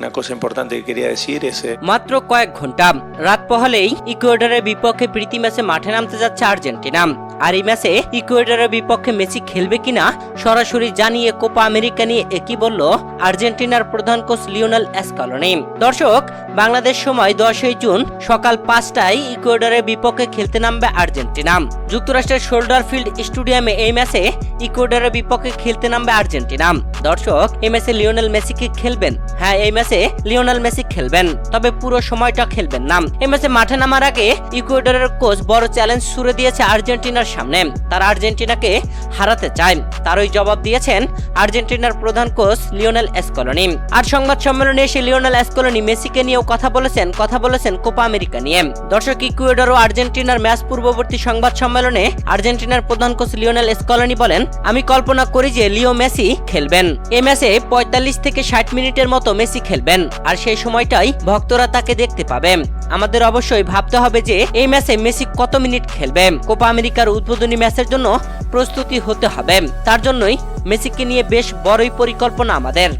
Una cosa importante que quería decir eh, মাত্র কয়েক ঘণ্টা। রাত পহলেই ইকুয়েডরের বিপক্ষে প্রীতি ম্যাচে মাঠে নামতে যাচ্ছে আর্জেন্টিনা। আর এই ম্যাচে ইকুয়েডরের বিপক্ষে মেসি খেলবে কিনা সরাসরি জানিয়ে কোপা আমেরিকা নিয়ে একই বলল আর্জেন্টিনার প্রধান কোচ লিওনেল এসকালনি। দর্শক বাংলাদেশ সময় দশই জুন সকাল পাঁচটায় ইকুয়েডরের বিপক্ষে খেলতে নামবে আর্জেন্টিনা। যুক্তরাষ্ট্রের শোল্ডার ফিল্ড স্টেডিয়ামে এই ম্যাচে ইকুয়েডরের বিপক্ষে খেলতে নামবে আর্জেন্টিনা। দর্শক, এই ম্যাচে লিওনেল মেসি কি খেলবেন। হ্যাঁ এই ম্যাচে লিওনেল মেসি খেলবেন, তবে পুরো সময়টা খেলবেন না। এই ম্যাচে মাঠে নামার আগে ইকুয়েডরের কোচ বড় চ্যালেঞ্জ ছুড়ে দিয়েছে আর্জেন্টিনার সামনে। তারা আর্জেন্টিনাকে হারাতে চায়। তারই জবাব দিয়েছেন আর্জেন্টিনার প্রধান কোচ লিওনেল এসকলনি। আর সংবাদ সম্মেলনে এসে লিওনেল এসকলনি মেসিকে নিয়েও কথা বলেছেন কথা বলেছেন কোপা আমেরিকা নিয়ে। দর্শক, ইকুয়েডর ও আর্জেন্টিনার ম্যাচ পূর্ববর্তী সংবাদ সম্মেলনে আর্জেন্টিনার প্রধান কোচ লিওনেল এসকলনি বলেন, আমি কল্পনা করি যে লিও মেসি খেলবেন। এই ম্যাচে পঁয়তাল্লিশ থেকে ষাট মিনিটের মতো মেসি খেলবেন, আর সেই সময়টাই ভক্তরা তাকে দেখতে পাবে। আমাদের অবশ্যই ভাবতে হবে যে এই ম্যাচে মেসি কত মিনিট খেলবে। কোপা আমেরিকার উদ্বোধনী ম্যাচের জন্য প্রস্তুতি হতে হবে। তার জন্যই মেসিকে নিয়ে বেশ বড়ই পরিকল্পনা আমাদের।